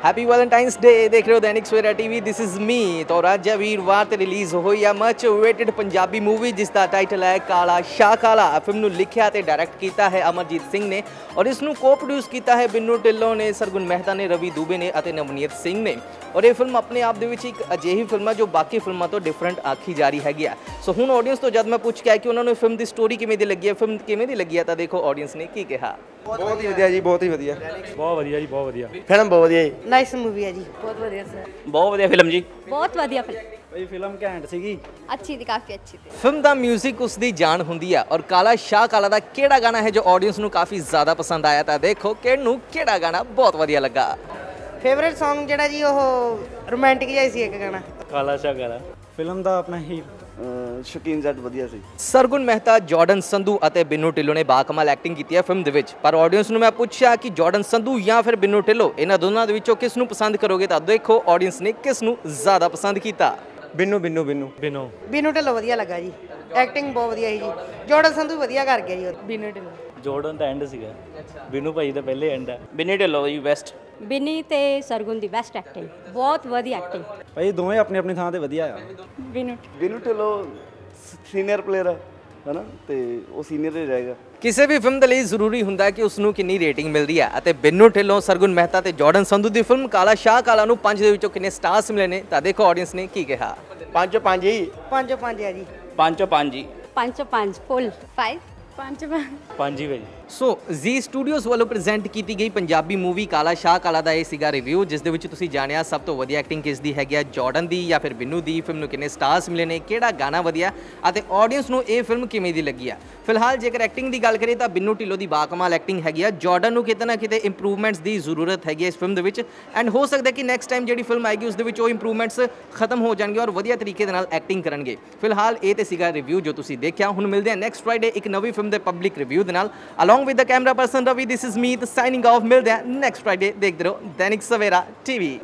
Happy Valentine's day देख रहे हो Dainik Savera TV this is Meet ਅੱਜ ਵੀਰਵਾਰ ਤੇ ਰਿਲੀਜ਼ ਹੋਈ ਆ ਮਚ ਅਵੇਟਡ ਪੰਜਾਬੀ ਮੂਵੀ ਜਿਸ ਦਾ ਟਾਈਟਲ ਹੈ ਕਾਲਾ ਸ਼ਾ ਕਾਲਾ ਫਿਲਮ ਨੂੰ ਲਿਖਿਆ ਤੇ ਡਾਇਰੈਕਟ ਕੀਤਾ ਹੈ ਅਮਰਜੀਤ ਸਿੰਘ ਨੇ ਔਰ ਇਸ ਨੂੰ ਕੋ ਪ੍ਰੋਡਿਊਸ ਕੀਤਾ ਹੈ ਬਿੰਨੂ ਢਿੱਲੋਂ ਨੇ ਸਰਗੁਣ ਮਹਿਤਾ ਨੇ ਰਵੀ ਦੂਬੇ ਨੇ ਅਤੇ ਨਵਨੀਤ ਸਿੰਘ ਨੇ ਔਰ ਇਹ ਫਿਲਮ ਆਪਣੇ ਆਪ ਦੇ ਵਿੱਚ ਇੱਕ ਅਜਿਹੀ ਫਿਲਮ ਹੈ ਜੋ ਬਾਕੀ ਫਿਲਮਾਂ ਤੋਂ ਡਿਫਰੈਂਟ ਆਖੀ ਜਾ ਰਹੀ ਹੈਗੀ ਆ ਸੋ ਹੁਣ ਆਡੀਅנס ਤੋਂ ਜਦ ਮੈਂ ਪੁੱਛ ਕੇ ਆ ਕਿ ਉਹਨਾਂ ਨੂੰ ਫਿਲਮ ਦੀ ਸਟੋਰੀ ਕਿਵੇਂ ਦੀ ਲੱਗੀ ਹੈ ਫਿਲਮ ਕਿਵੇਂ ਦੀ ਲੱਗੀ ਹੈ ਤਾਂ ਦੇਖੋ ਆਡੀਅנס ਨੇ ਕੀ ਕਿਹਾ ਬਹੁਤ ਹੀ ਵਧੀਆ ਜੀ ਬਹੁਤ ਹੀ ਵਧੀਆ ਬਹੁਤ ਵਧੀਆ ਵਧੀਆ ਜੀ। ਨਾਈਸ ਮੂਵੀ ਹੈ ਜੀ। ਬਹੁਤ ਵਧੀਆ ਸਰ। ਬਹੁਤ ਵਧੀਆ ਫਿਲਮ ਜੀ। ਬਹੁਤ ਵਧੀਆ ਫਿਲਮ ਬਈ ਫਿਲਮ ਘੈਂਟ ਸੀਗੀ। ਅੱਛੀ ਦੀ ਕਾਫੀ ਅੱਛੀ ਸੀ ਫਿਲਮ ਦਾ 뮤직 ਉਸ ਦੀ ਜਾਨ ਹੁੰਦੀ ਆ ਔਰ ਕਾਲਾ ਸ਼ਾਹ ਕਾਲਾ ਦਾ ਕਿਹੜਾ ਗਾਣਾ ਹੈ ਜੋ ਆਡੀਅנס ਨੂੰ ਕਾਫੀ ਜ਼ਿਆਦਾ ਪਸੰਦ ਆਇਆ ਤਾਂ ਦੇਖੋ ਕਿਹਨੂੰ ਕਿਹੜਾ ਗਾਣਾ ਬਹੁਤ ਵਧੀਆ ਲੱਗਾ। ਫੇਵਰਿਟ Song ਜਿਹੜਾ ਜੀ ਉਹ ਰੋਮਾਂਟਿਕ ਜਿਹਾ ਸੀ ਇੱਕ ਗਾਣਾ। ਕਾਲਾ ਸ਼ਾਹ ਕਾਲਾ। ਫਿਲਮ ਦਾ ਆਪਣਾ ਹੀ ਸ਼ਕੀਨ ਜੱਟ ਵਧੀਆ ਸੀ। ਸਰਗੁਣ ਮਹਿਤਾ ਜਾਰਡਨ ਸੰਧੂ ਅਤੇ ਬਿੰਨੂ ਢਿੱਲੋਂ ਨੇ ਬਾਕਮਾਲ ਐਕਟਿੰਗ ਕੀਤੀ ਹੈ ਫਿਲਮ ਦੇ ਵਿੱਚ। ਪਰ ਆਡੀਅנס ਨੂੰ ਮੈਂ ਪੁੱਛਿਆ ਕਿ ਜਾਰਡਨ ਸੰਧੂ ਜਾਂ ਫਿਰ ਬਿੰਨੂ ਢਿੱਲੋਂ ਇਹਨਾਂ ਦੋਨਾਂ ਦੇ ਵਿੱਚੋਂ ਕਿਸ ਨੂੰ ਪਸੰਦ ਕਰੋਗੇ ਤਾਂ ਦੇਖੋ ਆਡੀਅנס ਨੇ ਕਿਸ ਨੂੰ ਜ਼ਿਆਦਾ ਪਸੰਦ ਕੀਤਾ। ਬਿੰਨੂ ਬਿੰਨੂ ਬਿੰਨੂ। ਬਿੰਨੂ। ਬਿੰਨੂ ਢਿੱਲੋਂ ਵਧੀਆ ਲੱਗਾ ਜੀ। ਐਕਟਿੰਗ ਬਹੁਤ ਵਧੀਆ ਸੀ ਜੀ। ਜਾਰਡਨ ਸੰਧੂ ਵਧੀਆ ਕਰ ਗਿਆ ਜੀ ਬਿੰਨੂ ਢਿੱਲੋਂ। ਜੋਰਡਨ ਦਾ ਐਂਡ ਸੀਗਾ। ਬਿਨੂ ਭਾਈ ਦਾ ਪਹਿਲੇ ਐਂਡ ਹੈ ਬਿਨੀ ਢਿੱਲੋਂ ਜੀ ਬੈਸਟ ਬਿਨੀ ਤੇ ਸਰਗੁਣ ਦੀ ਬੈਸਟ ਐਕਟਿੰਗ ਬਹੁਤ ਵਧੀਆ ਐਕਟਿੰਗ ਭਾਈ ਦੋਵੇਂ ਆਪਣੀ ਆਪਣੀ ਥਾਂ ਤੇ ਵਧੀਆ ਆ। ਬਿਨੂ। ਬਿੰਨੂ ਢਿੱਲੋਂ ਸੀਨੀਅਰ ਪਲੇਅਰ ਹੈ ਹਨਾ? ਤੇ ਉਹ ਸੀਨੀਅਰ ਹੀ ਰਹੇਗਾ। ਕਿਸੇ ਵੀ ਫਿਲਮ ਦੇ ਲਈ ਜ਼ਰੂਰੀ ਹੁੰਦਾ ਹੈ ਕਿ ਉਸ ਨੂੰ ਕਿੰਨੀ ਰੇਟਿੰਗ ਮਿਲਦੀ ਹੈ। ਅਤੇ ਬਿੰਨੂ ਢਿੱਲੋਂ ਸਰਗੁਣ ਮਹਿਤਾ ਤੇ ਜਾਰਡਨ ਸੰਧੂ ਦੀ ਫਿਲਮ ਕਾਲਾ ਸ਼ਾਹ ਕਾਲਾ ਨੂੰ 5 ਦੇ ਵਿੱਚੋਂ ਕਿੰਨੇ ਸਟਾਰਸ ਮਿਲੇ ਨੇ ਤਾਂ ਦੇਖੋ ਆਡੀਅנס ਨੇ ਕੀ ਕਿਹਾ। ਪੰਜ ਪੰਜ ਹੀ। ਪੰਜੋ ਪੰਜ ਹੈ ਜੀ। ਪੰਜ ਪੰਜ ਜੀ ਪੰਜ ਪੰਜ ਫੁੱਲ 5 ਪੰਜ ਪੰਜ ਹੀ ਭਾਈ ਸੋ ਜ਼ੀ ਸਟੂਡੀਓਜ਼ ਵੱਲੋਂ ਪ੍ਰੈਜ਼ੈਂਟ ਕੀਤੀ ਗਈ ਪੰਜਾਬੀ ਮੂਵੀ ਕਾਲਾ ਸ਼ਾਹ ਕਾਲਾ ਦਾ ਇਹ ਸੀਗਾ ਰਿਵਿਊ ਜਿਸ ਦੇ ਵਿੱਚ ਤੁਸੀਂ ਜਾਣਿਆ ਸਭ ਤੋਂ ਵਧੀਆ ਐਕਟਿੰਗ ਕਿਸ ਦੀ ਹੈਗੀ ਆ ਜਾਰਡਨ ਦੀ ਜਾਂ ਫਿਰ ਬਿੰਨੂ ਦੀ ਫਿਲਮ ਨੂੰ ਕਿੰਨੇ ਸਟਾਰਸ ਮਿਲੇ ਨੇ ਕਿਹੜਾ ਗਾਣਾ ਵਧੀਆ ਅਤੇ ਆਡੀਅנס ਨੂੰ ਇਹ ਫਿਲਮ ਕਿਵੇਂ ਦੀ ਲੱਗੀ ਆ? ਫਿਲਹਾਲ ਜੇਕਰ ਐਕਟਿੰਗ ਦੀ ਗੱਲ ਕਰੀਏ ਤਾਂ ਬਿੰਨੂ ਢਿੱਲੋਂ ਦੀ ਬਾਕਮਾਲ ਐਕਟਿੰਗ ਹੈਗੀ ਆ ਜਾਰਡਨ ਨੂੰ ਕਿਤੇ ਨਾ ਕਿਤੇ ਇੰਪਰੂਵਮੈਂਟਸ ਦੀ ਜ਼ਰੂਰਤ ਹੈਗੀ ਇਸ ਫਿਲਮ ਦੇ ਵਿੱਚ ਐਂਡ ਹੋ ਸਕਦਾ ਕਿ ਨੈਕਸਟ ਟਾਈਮ ਜਿਹੜੀ ਫਿਲਮ ਆਏਗੀ ਉਸ ਦੇ ਵਿੱਚ ਉਹ ਇੰਪਰੂਵਮੈਂਟਸ ਖਤਮ ਹੋ ਜਾਣਗੇ ਔਰ ਵਧੀਆ ਤਰੀਕੇ ਦੇ ਨਾਲ ਐਕਟਿੰਗ ਕਰਨਗੇ। ਫਿਲਹਾਲ ਇਹ ਤੇ ਸੀਗਾ ਰਿਵਿਊ ਜੋ ਤੁਸੀਂ ਦੇਖਿਆ ਹੁਣ ਮਿਲਦੇ ਹਾਂ ਨੈਕਸਟ ਫਰਾਈਡੇ ਇੱਕ ਨਵੀਂ ਫਿਲਮ ਦੇ ਪਬਲਿਕ ਰਿਵਿਊ ਦੇ ਨਾਲ along with the camera person Ravi this is Meet signing off ਮਿਲਦੇ ਹਾਂ ਨੈਕਸਟ ਫਰਾਈਡੇ ਦੇਖਦੇ ਰਹੋ ਦੈਨਿਕ ਸਵੇਰਾ ਟੀਵੀ